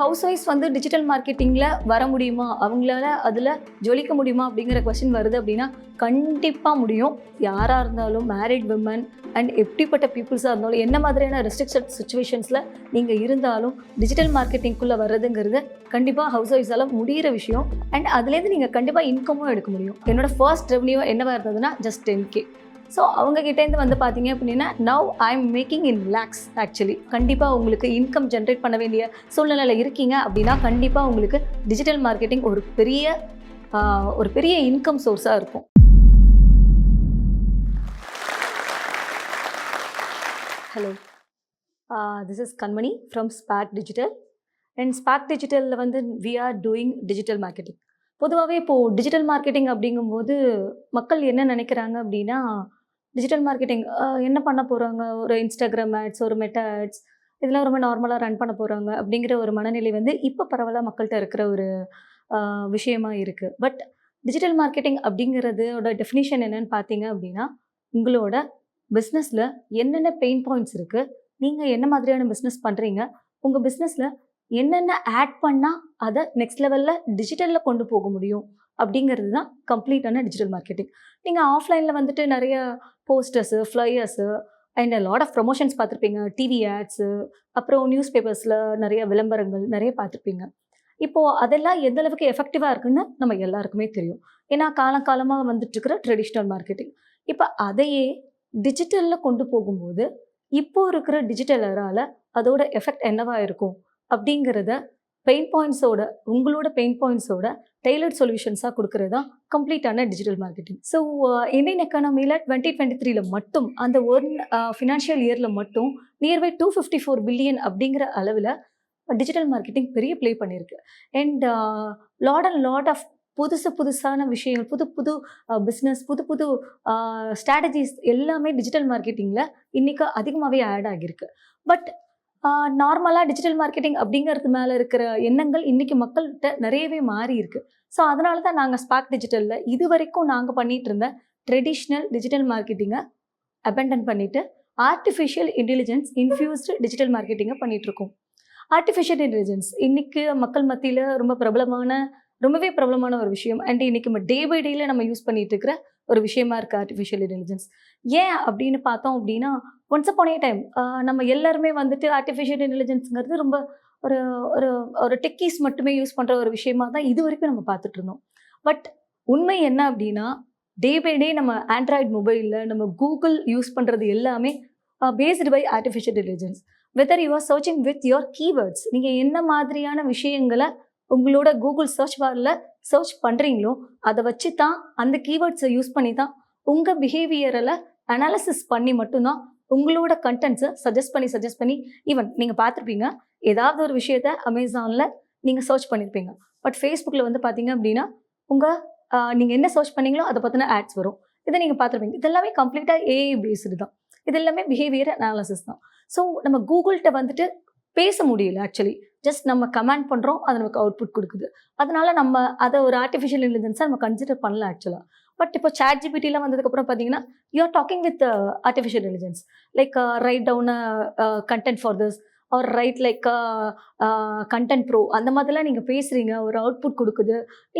House wife வந்து digital மார்க்கெட்டிங்கில் வர முடியுமா? அவங்களால அதில் ஜொலிக்க முடியுமா? அப்படிங்கிற கொஷின் வருது அப்படின்னா கண்டிப்பாக முடியும். யாராக இருந்தாலும் மேரிட் விமன் அண்ட் எப்படிப்பட்ட பீப்புள்ஸாக இருந்தாலும் என்ன மாதிரியான ரெஸ்ட்ரிக்ஷன் சுச்சுவேஷன்ஸில் நீங்கள் இருந்தாலும் டிஜிட்டல் மார்க்கெட்டிங்குள்ளே வர்றதுங்கிறது கண்டிப்பாக ஹவுஸ் ஒய்ஃப்ஸால் முடிகிற விஷயம். அண்ட் அதுலேருந்து நீங்கள் கண்டிப்பாக இன்கமும் எடுக்க முடியும். என்னோடய ஃபர்ஸ்ட் ரெவன்யூ என்னவாக இருந்ததுன்னா ஜஸ்ட் டென் கே ஸோ அவங்கக்கிட்டேருந்து வந்து பார்த்தீங்க அப்படின்னா now I am making in lakhs actually கண்டிப்பாக உங்களுக்கு இன்கம் ஜென்ரேட் பண்ண வேண்டிய சூழ்நிலையில் இருக்கீங்க அப்படின்னா கண்டிப்பாக உங்களுக்கு டிஜிட்டல் மார்க்கெட்டிங் ஒரு பெரிய ஒரு பெரிய இன்கம் சோர்ஸாக இருக்கும். Hello this is Kanmani from Spac digital and Spac டிஜிட்டலில் வந்து we are doing digital marketing பொதுவாகவே இப்போது டிஜிட்டல் மார்க்கெட்டிங் அப்படிங்கும்போது மக்கள் என்ன நினைக்கிறாங்க அப்படின்னா டிஜிட்டல் மார்க்கெட்டிங் என்ன பண்ண போகிறாங்க ஒரு இன்ஸ்டாகிராம் ஆட்ஸ் ஒரு மெட்டா ஆட்ஸ் இதெல்லாம் ரொம்ப நார்மலாக ரன் பண்ண போகிறாங்க அப்படிங்கிற ஒரு மனநிலை வந்து இப்போ பரவலாக மக்கள்கிட்ட இருக்கிற ஒரு விஷயமா இருக்குது பட் டிஜிட்டல் மார்க்கெட்டிங் அப்படிங்கிறதோட டெஃபினிஷன் என்னன்னு பார்த்தீங்க அப்படின்னா உங்களோட பிஸ்னஸில் என்னென்ன பெயின் பாயிண்ட்ஸ் இருக்குது நீங்கள் என்ன மாதிரியான பிஸ்னஸ் பண்ணுறீங்க உங்கள் பிஸ்னஸில் என்னென்ன ஆட் பண்ணால் அதை நெக்ஸ்ட் லெவலில் டிஜிட்டலில் கொண்டு போக முடியும்? அப்படிங்கிறது தான் கம்ப்ளீட்டான டிஜிட்டல் மார்க்கெட்டிங் நீங்கள் ஆஃப்லைனில் வந்துட்டு நிறைய posters flyers and lot of promotions பார்த்துருப்பீங்க. டிவி ஆட்ஸு அப்புறம் நியூஸ் பேப்பர்ஸில் நிறைய விளம்பரங்கள் நிறைய பார்த்துருப்பீங்க. இப்போது அதெல்லாம் எந்த அளவுக்கு எஃபெக்டிவாக இருக்குன்னு நம்ம எல்லாருக்குமே தெரியும். ஏன்னா காலங்காலமாக வந்துட்டு இருக்கிற ட்ரெடிஷ்னல் மார்க்கெட்டிங் இப்போ அதையே டிஜிட்டலில் கொண்டு போகும்போது இப்போ இருக்கிற டிஜிட்டல் எரால அதோட எஃபெக்ட் என்னவா இருக்கும்? அப்படிங்கிறத பெயின் பாயிண்ட்ஸோட உங்களோட பெயின் பாயிண்ட்ஸோட டெய்லர்ட் சொல்யூஷன்ஸாக கொடுக்கறது தான் கம்ப்ளீட்டான டிஜிட்டல் மார்க்கெட்டிங் ஸோ இந்தியன் எக்கானமியில் டுவெண்ட்டி டுவெண்ட்டி த்ரீல மட்டும் அந்த ஒன் ஃபினான்ஷியல் இயரில் மட்டும் nearby two fifty four billion அப்படிங்கிற அளவில் டிஜிட்டல் மார்க்கெட்டிங் பெரிய ப்ளே பண்ணியிருக்கு. And lot and lot of புதுசு புதுசான விஷயங்கள் புது புது uh, பிஸ்னஸ் புது புது uh, ஸ்ட்ராட்டஜிஸ் எல்லாமே டிஜிட்டல் மார்க்கெட்டிங்கில் இன்றைக்கி அதிகமாகவே ஆட் ஆகியிருக்கு. பட் நார்மலாக டிஜிட்டல் மார்க்கெட்டிங் அப்படிங்கிறது மேலே இருக்கிற எண்ணங்கள் இன்றைக்கி மக்கள்கிட்ட நிறையவே மாறி இருக்குது ஸோ அதனால தான் நாங்கள் ஸ்பாக் டிஜிட்டலில் இது வரைக்கும் நாங்கள் பண்ணிட்டு இருந்த ட்ரெடிஷ்னல் டிஜிட்டல் மார்க்கெட்டிங்கை அபெண்டன் பண்ணிவிட்டு ஆர்டிஃபிஷியல் இன்டெலிஜென்ஸ் இன்ஃபியூஸ்டு டிஜிட்டல் மார்க்கெட்டிங்கை பண்ணிகிட்ருக்கோம் இருக்கோம். ஆர்டிஃபிஷியல் இன்டெலிஜென்ஸ் இன்றைக்கி மக்கள் மத்தியில் ரொம்ப பிரபலமான ரொம்பவே பிரபலமான ஒரு விஷயம். அண்ட் இன்றைக்கி நம்ம டே பை டேயில் நம்ம யூஸ் பண்ணிகிட்டு இருக்கிற ஒரு விஷயமா இருக்குது ஆர்டிஃபிஷியல் இன்டெலிஜென்ஸ் ஏன் அப்படின்னு பார்த்தோம் அப்படின்னா ஒன்ஸ் அப்பான் ஏ டைம் நம்ம எல்லாருமே வந்துட்டு ஆர்டிஃபிஷியல் இன்டெலிஜென்ஸுங்கிறது ரொம்ப ஒரு ஒரு ஒரு டெக்கீஸ் மட்டுமே யூஸ் பண்ணுற ஒரு விஷயமா தான் இது வரைக்கும் நம்ம பார்த்துட்டு இருந்தோம். பட் உண்மை என்ன அப்படின்னா டே பை டே நம்ம ஆண்ட்ராய்டு மொபைலில் நம்ம கூகுள் யூஸ் பண்ணுறது எல்லாமே based by artificial intelligence whether you are searching with your keywords நீங்கள் என்ன மாதிரியான விஷயங்களை உங்களோட கூகுள் சர்ச் பாரில் சர்ச் பண்ணுறீங்களோ அதை வச்சு தான் அந்த கீவேர்ட்ஸை யூஸ் பண்ணி தான் உங்கள் பிஹேவியரில் அனாலிசிஸ் பண்ணி மட்டும்தான் உங்களோட கண்டென்ட்ஸை சஜஸ்ட் பண்ணி சஜஸ்ட் பண்ணி ஈவன் நீங்கள் பார்த்துருப்பீங்க ஏதாவது ஒரு விஷயத்த அமேசானில் நீங்கள் சர்ச் பண்ணியிருப்பீங்க பட் ஃபேஸ்புக்கில் வந்து பார்த்தீங்க அப்படின்னா உங்கள் நீங்கள் என்ன சர்ச் பண்ணீங்களோ அதை பற்றின ஆட்ஸ் வரும். இதை நீங்கள் பார்த்துருப்பீங்க. இதெல்லாமே கம்ப்ளீட்டாக ஏஐ பேஸ்டு தான். இது எல்லாமே பிஹேவியர் அனாலிசிஸ் தான். ஸோ நம்ம கூகுள்கிட்ட வந்துட்டு பேச முடியல ஆக்சுவலி ஜஸ்ட் நம்ம கமெண்ட் பண்ணுறோம் அது நமக்கு அவுட்புட் கொடுக்குது. அதனால நம்ம அதை ஒரு ஆர்டிஃபிஷியல் இன்டெலிஜென்ஸாக நம்ம கன்சிடர் பண்ணல ஆக்சுவலாக பட் இப்போ சாட் ஜிபிடிலாம் வந்ததுக்கப்புறம் பார்த்தீங்கன்னா you are talking with artificial intelligence like write down content for this or write like content bro அந்த மாதிரிலாம் நீங்கள் பேசுகிறீங்க ஒரு அவுட்புட் கொடுக்குது.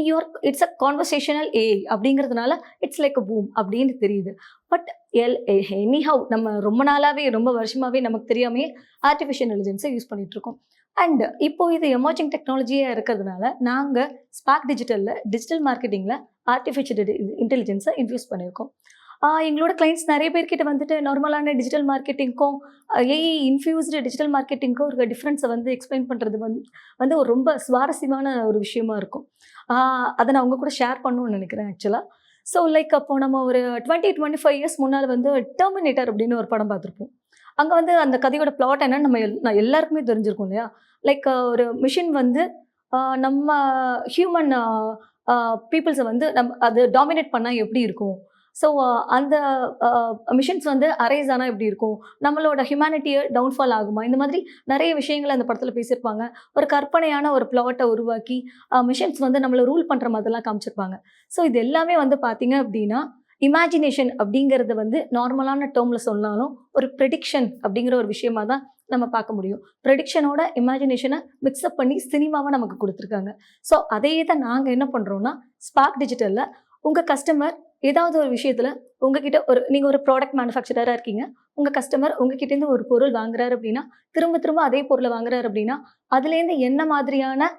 Your it's a conversational A அப்படிங்கிறதுனால இட்ஸ் லைக் அ பூம் அப்படின்னு தெரியுது. பட் எல் எனி ஹவ் நம்ம ரொம்ப நாளாகவே ரொம்ப வருஷமாகவே நமக்கு தெரியாமையே ஆர்டிஃபிஷியல் இன்டெலிஜென்ஸை யூஸ் பண்ணிகிட்ருக்கோம் இருக்கோம். அண்ட் இப்போ இது எமர்ஜிங் டெக்னாலஜியாக இருக்கிறதுனால நாங்கள் ஸ்பாக் டிஜிட்டலில் டிஜிட்டல் மார்க்கெட்டிங்கில் ஆர்டிஃபிஷியல் இன்டெலிஜென்ஸை இன்ஃபியூஸ் பண்ணியிருக்கோம். எங்களோட கிளைண்ட்ஸ் நிறைய பேர்கிட்ட வந்துட்டு நார்மலான டிஜிட்டல் மார்க்கெட்டிங்க்கும் ஏஐ இன்ஃபியூஸ்டு டிஜிட்டல் மார்க்கெட்டிங்க்கும் ஒரு டிஃப்ரென்ஸை வந்து எக்ஸ்பிளைன் பண்ணுறது வந்து வந்து ஒரு ரொம்ப சுவாரஸ்யமான ஒரு விஷயமா இருக்கும். அதை நான் அவங்க கூட ஷேர் பண்ணணும்னு நினைக்கிறேன் ஆக்சுவலாக ஸோ லைக் அப்போது நம்ம ஒரு டுவெண்ட்டி டுவெண்ட்டி ஃபைவ் இயர்ஸ் முன்னால் வந்து டெர்மினேட்டர் அப்படின்னு ஒரு படம் பார்த்துருப்போம். அங்கே வந்து அந்த கதையோட பிளாட் என்னன்னு நம்ம எல் நான் எல்லாருக்குமே தெரிஞ்சிருக்கும் இல்லையா? லைக் ஒரு மிஷின் வந்து நம்ம ஹியூமன் பீப்புள்ஸை வந்து நம்ம அது டாமினேட் பண்ணால் எப்படி இருக்கும்? ஸோ அந்த மிஷின்ஸ் வந்து அரைஸ் ஆனால் எப்படி இருக்கும்? நம்மளோட ஹியூமனிட்டியை டவுன்ஃபால் ஆகுமா? இந்த மாதிரி நிறைய விஷயங்களை அந்த படத்தில் பேசியிருப்பாங்க. ஒரு கற்பனையான ஒரு பிளாட்டை உருவாக்கி மிஷின்ஸ் வந்து நம்மளை ரூல் பண்ணுற மாதிரிலாம் காமிச்சிருப்பாங்க. ஸோ இது எல்லாமே வந்து பார்த்தீங்க அப்படின்னா இமேஜினேஷன் அப்படிங்கிறது வந்து நார்மலான டேர்மில் சொன்னாலும் ஒரு ப்ரெடிக்ஷன் அப்படிங்கிற ஒரு விஷயமா தான் நம்ம பார்க்க முடியும். ப்ரெடிக்ஷனோட இமேஜினேஷனை மிக்ஸ்அப் பண்ணி சினிமாவை நமக்கு கொடுத்துருக்காங்க. ஸோ அதையே தான் நாங்கள் என்ன பண்ணுறோன்னா ஸ்பார்க் டிஜிட்டலில் உங்கள் கஸ்டமர் ஏதாவது ஒரு விஷயத்தில் உங்ககிட்ட ஒரு நீங்கள் ஒரு ப்ராடக்ட் மேனுஃபேக்சரராக இருக்கீங்க. உங்கள் கஸ்டமர் உங்ககிட்டேருந்து ஒரு பொருள் வாங்குறாரு அப்படின்னா திரும்ப திரும்ப அதே பொருளை வாங்குறாரு அப்படின்னா அதுலேருந்து என்ன மாதிரியான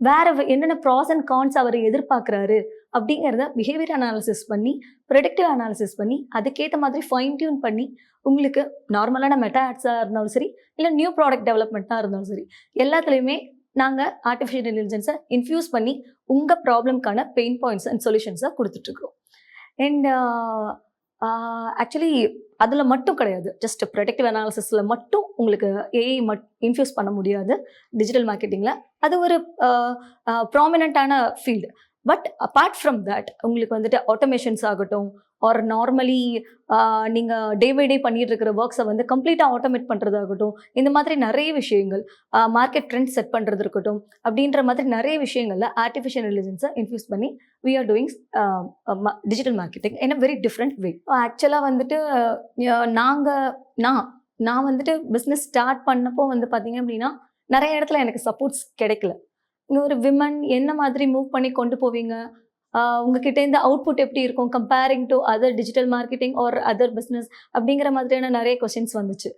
வேற என்னென்ன ப்ராஸ் அண்ட் கான்ஸ் அவர் எதிர்பார்க்குறாரு அப்படிங்கிறத பிஹேவியர் அனாலிசிஸ் பண்ணி ப்ரொடக்டிவ் அனாலிசிஸ் பண்ணி அதுக்கேற்ற மாதிரி ஃபைன் டியூன் பண்ணி உங்களுக்கு நார்மலான மெட்டா ஆட்ஸாக இருந்தாலும் சரி இல்லை நியூ ப்ராடக்ட் டெவலப்மெண்ட்டாக இருந்தாலும் சரி எல்லாத்துலேயுமே நாங்கள் ஆர்டிஃபிஷியல் இன்டெலிஜென்ஸை இன்ஃப்யூஸ் பண்ணி உங்கள் ப்ராப்ளம்க்கான பெயின் பாயிண்ட்ஸ் அண்ட் சொல்யூஷன்ஸை கொடுத்துட்ருக்கோம் அண்ட் ஆக்சுவலி அதில் மட்டும் கிடையாது. ஜஸ்ட் ப்ரொடக்டிவ் அனாலிசிஸில் மட்டும் உங்களுக்கு ஏஐ மட் இன்ஃப்யூஸ் பண்ண முடியாது. டிஜிட்டல் மார்க்கெட்டிங்கில் அது ஒரு ப்ராமினண்ட்டான field but apart from that உங்களுக்கு வந்துட்டு ஆட்டோமேஷன்ஸ் ஆகட்டும் ஆர் நார்மலி நீங்கள் டே பை டே பண்ணிட்டு இருக்கிற ஒர்க்ஸை வந்து கம்ப்ளீட்டாக ஆட்டோமேட் பண்ணுறதாகட்டும் இந்த மாதிரி நிறைய விஷயங்கள் மார்க்கெட் ட்ரெண்ட் செட் பண்ணுறது இருக்கட்டும் அப்படின்ற மாதிரி நிறைய விஷயங்களில் ஆர்டிஃபிஷியல் இன்டெலிஜென்ஸை இன்ஃபியூஸ் பண்ணி we are doing digital marketing in a very different way ஆக்சுவலாக வந்துட்டு நாங்கள் நான் நான் வந்துட்டு பிஸ்னஸ் ஸ்டார்ட் பண்ணப்போ வந்து பார்த்தீங்க அப்படின்னா நிறைய இடத்துல எனக்கு சப்போர்ட்ஸ் கிடைக்கல. ஒரு விமன் என்ன மாதிரி மூவ் பண்ணி கொண்டு போவீங்க? உங்ககிட்ட இந்த அவுட்புட் எப்படி இருக்கும்? Comparing to other digital marketing or other business அப்படிங்கிற மாதிரியான நிறைய கொஷின்ஸ் வந்துச்சு.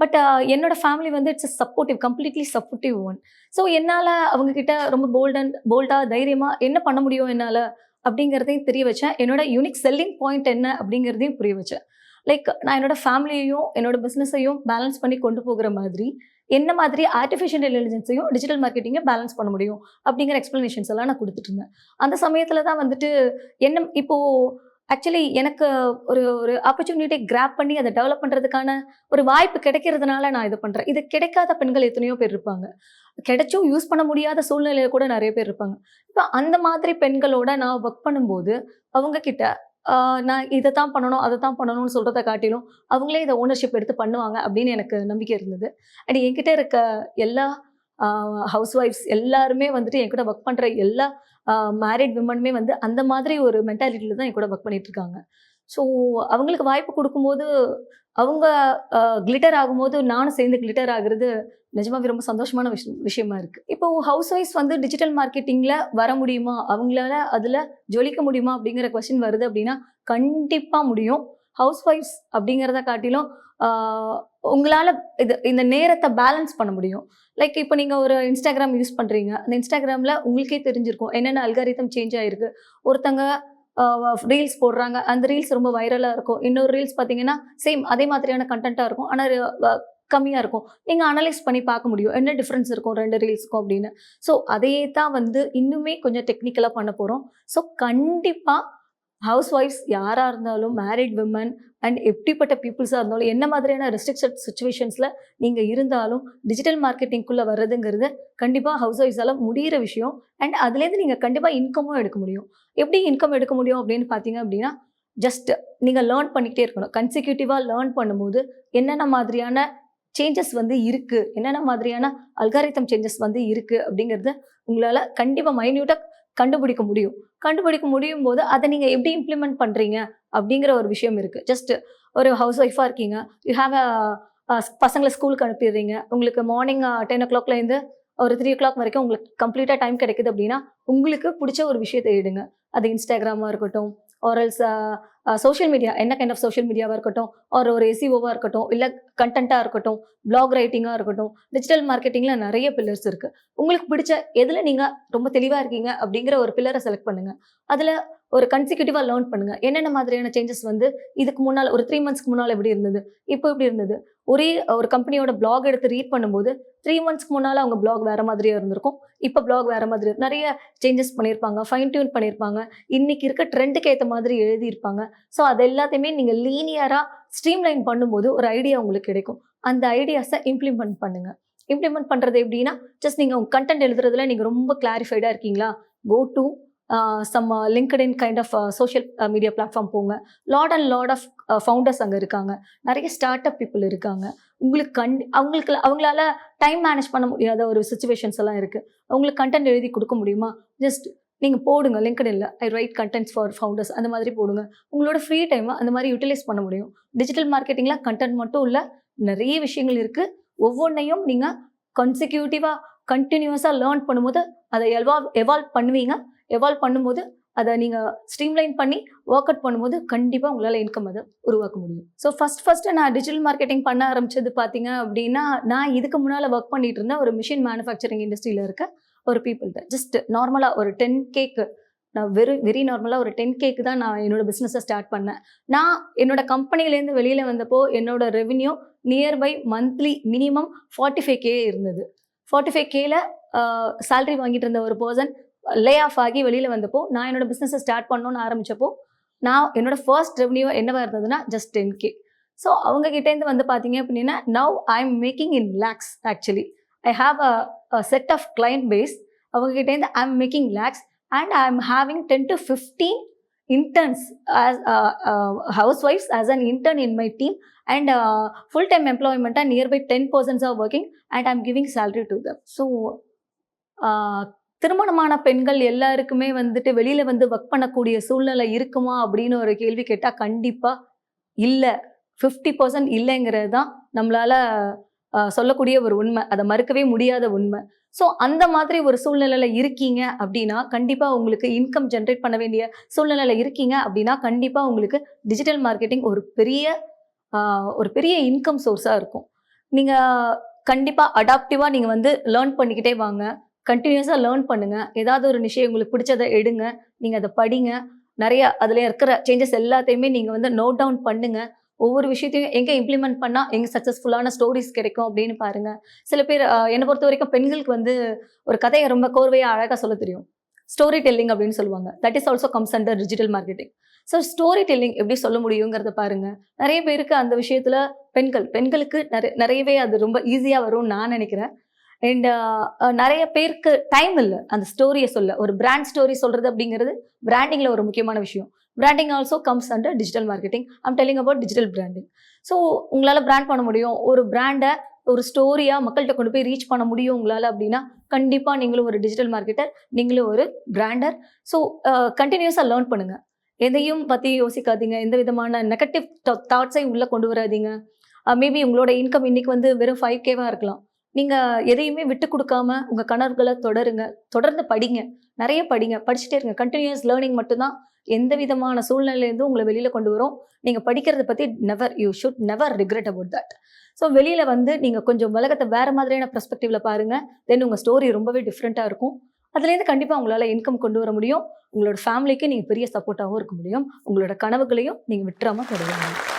பட் என்னோட ஃபேமிலி வந்து it's supportive completely supportive one so என்னால் அவங்கக்கிட்ட ரொம்ப போல்ட் அண்ட் போல்டாக தைரியமாக என்ன பண்ண முடியும் என்னால் அப்படிங்கிறதையும் தெரிய வச்சேன். என்னோட யூனிக் செல்லிங் பாயிண்ட் என்ன அப்படிங்கிறதையும் புரிய வச்சேன். லைக் நான் என்னோட ஃபேமிலியையும் என்னோட பிஸ்னஸையும் பேலன்ஸ் பண்ணி கொண்டு போகிற மாதிரி என்ன மாதிரி ஆர்டிஃபிஷியல் இன்டெலிஜென்ஸையும் டிஜிட்டல் மார்க்கெட்டிங்கை பேலன்ஸ் பண்ண முடியும் அப்படிங்கிற எக்ஸ்ப்ளனேஷன்ஸ் எல்லாம் நான் கொடுத்துட்டு இருந்தேன் அந்த சமயத்தில் தான் வந்துட்டு என்ன இப்போது ஆக்சுவலி எனக்கு ஒரு ஒரு ஆப்பர்ச்சுனிட்டியை கிராப் பண்ணி அதை டெவலப் பண்ணுறதுக்கான ஒரு வாய்ப்பு கிடைக்கிறதுனால நான் இது பண்ணுறேன் இது கிடைக்காத பெண்கள் எத்தனையோ பேர் இருப்பாங்க. கிடைச்சும் யூஸ் பண்ண முடியாத சூழ்நிலையில் கூட நிறைய பேர் இருப்பாங்க. இப்போ அந்த மாதிரி பெண்களோட நான் ஒர்க் பண்ணும்போது அவங்க கிட்ட நான் இதை தான் பண்ணணும் அதை தான் பண்ணணும்னு சொல்கிறத காட்டிலும் அவங்களே இதை ஓனர்ஷிப் எடுத்து பண்ணுவாங்க அப்படின்னு எனக்கு நம்பிக்கை இருந்தது. அண்ட் என்கிட்ட இருக்க எல்லா ஹவுஸ் ஒய்ஃப்ஸ் எல்லாருமே வந்துட்டு என் கூட ஒர்க் பண்ணுற எல்லா மேரிட் விமனுமே வந்து அந்த மாதிரி ஒரு மென்டாலிட்டியில் தான் என் கூட ஒர்க் பண்ணிட்டு இருக்காங்க. ஸோ அவங்களுக்கு வாய்ப்பு கொடுக்கும்போது அவங்க கிளிட்டர் ஆகும்போது நானும் சேர்ந்து கிளிட்டர் ஆகுறது நிஜமாவே ரொம்ப சந்தோஷமான விஷயம் விஷயமா இருக்கு. இப்போ ஹவுஸ் ஒய்ஃப்ஸ் வந்து டிஜிட்டல் மார்க்கெட்டிங்கில் வர முடியுமா? அவங்களால அதில் ஜொலிக்க முடியுமா? அப்படிங்கிற கொஸ்டின் வருது அப்படின்னா கண்டிப்பாக முடியும். ஹவுஸ் ஒய்ஃப்ஸ் அப்படிங்கிறத காட்டிலும் உங்களால் இது இந்த நேரத்தை பேலன்ஸ் பண்ண முடியும். லைக் இப்போ நீங்கள் ஒரு இன்ஸ்டாகிராம் யூஸ் பண்ணுறீங்க அந்த இன்ஸ்டாகிராமில் உங்களுக்கே தெரிஞ்சிருக்கும் என்னென்ன அல்காரிதம் சேஞ்ச் ஆகிருக்கு ஒருத்தங்க ரீல்ஸ் போடுறாங்க. அந்த ரீல்ஸ் ரொம்ப வைரலாக இருக்கும். இன்னொரு ரீல்ஸ் பார்த்தீங்கன்னா சேம் அதே மாதிரியான கண்டென்ட்டாக இருக்கும். ஆனால் கம்மியாக இருக்கும். நீங்கள் அனலைஸ் பண்ணி பார்க்க முடியும். என்ன டிஃப்ரென்ஸ் இருக்கும் ரெண்டு ரீல்ஸுக்கும் அப்படின்னு. ஸோ அதையே தான் வந்து இன்னுமே கொஞ்சம் டெக்னிக்கலாக பண்ண போகிறோம் ஸோ கண்டிப்பாக ஹவுஸ் ஒய்ஃப்ஸ் யாராக இருந்தாலும் மேரிட் விமன் அண்ட் எப்படிப்பட்ட பீப்புள்ஸாக இருந்தாலும் என்ன மாதிரியான ரெஸ்ட்ரிக்ஷன் சுச்சுவேஷன்ஸில் நீங்கள் இருந்தாலும் டிஜிட்டல் மார்க்கெட்டிங்குள்ளே வர்றதுங்கிறது கண்டிப்பாக ஹவுஸ் ஒய்ஃப்ஸால் முடிகிற விஷயம். அண்ட் அதுலேருந்து நீங்கள் கண்டிப்பாக இன்கமும் எடுக்க முடியும். எப்படி இன்கம் எடுக்க முடியும் அப்படின்னு பார்த்தீங்க அப்படின்னா ஜஸ்ட் நீங்கள் லேர்ன் பண்ணிக்கிட்டே இருக்கணும். கன்சிக்யூட்டிவாக லேர்ன் பண்ணும்போது என்னென்ன மாதிரியான சேஞ்சஸ் வந்து இருக்குது என்னென்ன மாதிரியான அல்காரிதம் சேஞ்சஸ் வந்து இருக்குது அப்படிங்கிறத உங்களால் கண்டிப்பாக மைன்யூட்டாக கண்டுபிடிக்க முடியும். கண்டுபிடிக்க முடியும் போது அதை நீங்கள் எப்படி இம்ப்ளிமெண்ட் பண்ணுறீங்க அப்படிங்கிற ஒரு விஷயம் இருக்குது ஜஸ்ட் ஒரு ஹவுஸ் ஒய்ஃபாக இருக்கீங்க. யூ ஹாவ் பசங்களை ஸ்கூலுக்கு அனுப்பிடுறீங்க. உங்களுக்கு மார்னிங் டென் ஓ கிளாக்லேருந்து ஒரு த்ரீ ஓ கிளாக் வரைக்கும் உங்களுக்கு கம்ப்ளீட்டாக டைம் கிடைக்குது அப்படின்னா உங்களுக்கு பிடிச்ச ஒரு விஷயத்தை எடுங்க. அது இன்ஸ்டாகிராமாக இருக்கட்டும் ஆர்எல்ஸ் சோஷியல் மீடியா என்ன கைண்ட் ஆஃப் சோஷியல் மீடியாவாக இருக்கட்டும் ஒரு ஒரு எஸ்இஓவாக இருக்கட்டும் இல்லை கண்டென்ட்டாக இருக்கட்டும் பிளாக் ரைட்டிங்காக இருக்கட்டும் டிஜிட்டல் மார்க்கெட்டிங்கில் நிறைய பில்லர்ஸ் இருக்குது உங்களுக்கு பிடிச்ச எதில் நீங்கள் ரொம்ப தெளிவாக இருக்கீங்க அப்படிங்கிற ஒரு பில்லரை செலக்ட் பண்ணுங்கள் அதில் ஒரு கன்சிக்யூட்டிவாக லேர்ன் பண்ணுங்கள் என்னென்ன மாதிரியான சேஞ்சஸ் வந்து இதுக்கு முன்னால் ஒரு த்ரீ மந்த்ஸ்க்கு முன்னால் எப்படி இருந்தது? இப்போ எப்படி இருந்தது? ஒரே ஒரு கம்பெனியோட பிளாக் எடுத்து ரீட் பண்ணும்போது த்ரீ மந்த்ஸ்க்கு முன்னால் அவங்க பிளாக் வேறு மாதிரியே இருந்திருக்கும். இப்போ பிளாக் வேறு மாதிரி நிறைய சேஞ்சஸ் பண்ணியிருப்பாங்க ஃபைன் டியூன் பண்ணியிருப்பாங்க இன்னைக்கு இருக்க ட்ரெண்டுக்கு ஏற்ற மாதிரி எழுதியிருப்பாங்க. ஸோ அது எல்லாத்தையுமே நீங்கள் லீனியராக ஸ்ட்ரீம்லைன் பண்ணும்போது ஒரு ஐடியா உங்களுக்கு கிடைக்கும். அந்த ஐடியாஸை இம்ப்ளிமெண்ட் பண்ணுங்கள் இம்ப்ளிமெண்ட் பண்ணுறது எப்படின்னா ஜஸ்ட் நீங்கள் உங்கள் கண்டென்ட் எழுதுறதுல நீங்கள் ரொம்ப கிளாரிஃபைடாக இருக்கீங்களா? Go to some in kind of social media platform போங்க. Lot and lot of founders அங்கே இருக்காங்க. நிறைய ஸ்டார்ட் அப் பீப்புள் இருக்காங்க. உங்களுக்கு கண் அவங்களுக்கு அவங்களால டைம் மேனேஜ் பண்ண முடியாத ஒரு சுச்சுவேஷன்ஸ் எல்லாம் இருக்குது அவங்களுக்கு கண்டென்ட் எழுதி கொடுக்க முடியுமா? ஜஸ்ட் நீங்கள் போடுங்க லிங்க்டின்ல I write contents for founders அந்த மாதிரி போடுங்க. உங்களோட ஃப்ரீ டைமை அந்த மாதிரி யூட்டிலைஸ் பண்ண முடியும். டிஜிட்டல் மார்க்கெட்டிங்கில் கண்டென்ட் மட்டும் இல்லை நிறைய விஷயங்கள் இருக்குது ஒவ்வொன்றையும் நீங்கள் கன்சிக்யூட்டிவாக கண்டினியூஸாக லேர்ன் பண்ணும்போது அதை எவால்வ் எவால்வ் பண்ணுவீங்க. எவால்வ் பண்ணும்போது அதை நீங்கள் ஸ்ட்ரீம்லைன் பண்ணி ஒர்க் அவுட் பண்ணும்போது கண்டிப்பாக உங்களால் இன்கம் அதை உருவாக்க முடியும். ஸோ ஃபஸ்ட் ஃபஸ்ட்டு நான் டிஜிட்டல் மார்க்கெட்டிங் பண்ண ஆரம்பிச்சது பார்த்தீங்க அப்படின்னா நான் இதுக்கு முன்னால் ஒர்க் பண்ணிட்டு இருந்தேன் ஒரு மிஷின் மேனுஃபேக்சரிங் இண்டஸ்ட்ரியில் இருக்க ஒரு பீப்புள்கிட்ட ஜஸ்ட் நார்மலாக ஒரு டென் கேக்கு நான் வெறும் வெரி நார்மலாக ஒரு டென் கேக்கு தான் நான் என்னோட பிஸ்னஸை ஸ்டார்ட் பண்ணேன். நான் என்னோட கம்பெனிலேருந்து வெளியில் வந்தப்போ என்னோட revenue nearby monthly minimum forty five K இருந்தது. ஃபார்ட்டி ஃபைவ் கேல சேலரி வாங்கிட்டு இருந்த ஒரு பர்சன் லே ஆஃப் ஆகி வெளியில் வந்தப்போ நான் என்னோட பிஸ்னஸை ஸ்டார்ட் பண்ணணும்னு ஆரம்பித்தப்போ நான் என்னோட ஃபர்ஸ்ட் ரெவன்யூ என்னவாக இருந்ததுன்னா ஜஸ்ட் டென் கே ஸோ அவங்க கிட்டேருந்து வந்து பார்த்தீங்க அப்படின்னா now I am making in lakhs actually I have a set of client base அவங்க கிட்டேருந்து I am making lakhs and I am having ten to fifteen interns as house wife's as an intern in my team and full time எம்ப்ளாய்மெண்ட்டாக nearby ten persons are working and I am giving salary to them so திருமணமான பெண்கள் எல்லாருக்குமே வந்துட்டு வெளியில வந்து work பண்ணக்கூடிய சூழ்நிலை இருக்குமா அப்படின்னு ஒரு கேள்வி கேட்டால் கண்டிப்பாக இல்லை. ஃபிஃப்டி பர்சன்ட் இல்லைங்கிறது தான் நம்மளால சொல்லக்கூடிய ஒரு உண்மை. அதை மறுக்கவே முடியாத உண்மை. ஸோ அந்த மாதிரி ஒரு சூழ்நிலையில இருக்கீங்க அப்படின்னா கண்டிப்பாக உங்களுக்கு இன்கம் ஜென்ரேட் பண்ண வேண்டிய சூழ்நிலையில இருக்கீங்க அப்படின்னா கண்டிப்பாக உங்களுக்கு டிஜிட்டல் மார்க்கெட்டிங் ஒரு பெரிய ஒரு பெரிய இன்கம் சோர்ஸாக இருக்கும். நீங்கள் கண்டிப்பாக அடாப்டிவாக நீங்கள் வந்து லேர்ன் பண்ணிக்கிட்டே வாங்க. கண்டினியூஸாக லேர்ன் பண்ணுங்கள் ஏதாவது ஒரு விஷயம் உங்களுக்கு பிடிச்சதை எடுங்க. நீங்கள் அதை படிங்க. நிறைய அதில் இருக்கிற சேஞ்சஸ் எல்லாத்தையுமே நீங்கள் வந்து நோட் டவுன் பண்ணுங்க. ஒவ்வொரு விஷயத்தையும் எங்கே இம்ப்ளிமெண்ட் பண்ணால் எங்கே சக்ஸஸ்ஃபுல்லான ஸ்டோரிஸ் கிடைக்கும் அப்படின்னு பாருங்கள் சில பேர் என்னை பொறுத்த வரைக்கும் பெண்களுக்கு வந்து ஒரு கதையை ரொம்ப கோர்வையாக அழகாக சொல்ல தெரியும். ஸ்டோரி டெல்லிங் அப்படின்னு சொல்லுவாங்க. That is also comes under digital marketing so storytelling எப்படி சொல்ல முடியுங்கிறத பாருங்க. நிறைய பேருக்கு அந்த விஷயத்தில் பெண்கள் பெண்களுக்கு நிறைய நிறையவே அது ரொம்ப ஈஸியாக வரும்னு நான் நினைக்கிறேன். அண்ட் uh, uh, நிறைய பேருக்கு டைம் இல்லை. அந்த ஸ்டோரியை சொல்ல. ஒரு பிராண்ட் ஸ்டோரி சொல்கிறது அப்படிங்கிறது பிராண்டிங்கில் ஒரு முக்கியமான விஷயம். Branding also comes under digital marketing I'm telling about digital branding so உங்களால் பிராண்ட் பண்ண முடியும். ஒரு பிராண்டை ஒரு ஸ்டோரியாக மக்கள்கிட்ட கொண்டு போய் ரீச் பண்ண முடியும் உங்களால் அப்படின்னா கண்டிப்பாக நீங்களும் ஒரு டிஜிட்டல் மார்க்கெட்டர் நீங்களும் ஒரு பிராண்டர் ஸோ கண்டினியூஸாக லேர்ன் பண்ணுங்கள் எதையும் பற்றி யோசிக்காதீங்க. எந்த விதமான நெகட்டிவ் தாட்ஸையும் உள்ளே கொண்டு வராதீங்க. Uh, மேபி உங்களோட இன்கம் இன்னைக்கு வந்து வெறும் ஃபைவ் கேவாக இருக்கலாம். நீங்கள் எதையுமே விட்டு கொடுக்காம உங்கள் கணவர்களை தொடருங்க. தொடர்ந்து படிங்க. நிறைய படிங்க. படிச்சுட்டே இருங்க. கண்டினியூஸ் லேர்னிங் மட்டும்தான் எந்த விதமான சூழ்நிலையிலேருந்து உங்களை வெளியில் கொண்டு வரும். நீங்கள் படிக்கிறத பற்றி never you should never regret about that so வெளியில் வந்து நீங்கள் கொஞ்சம் உலகத்தை வேறு மாதிரியான பெர்ஸ்பெக்டிவில் பாருங்கள் தென் உங்கள் ஸ்டோரி ரொம்பவே டிஃப்ரெண்ட்டாக இருக்கும். அதுலேருந்து கண்டிப்பாக உங்களால் இன்கம் கொண்டு வர முடியும். உங்களோட ஃபேமிலிக்கு நீங்கள் பெரிய சப்போர்ட்டாகவும் இருக்க முடியும். உங்களோட கனவுகளையும் நீங்கள் விட்டுறாமல் தொடர முடியும்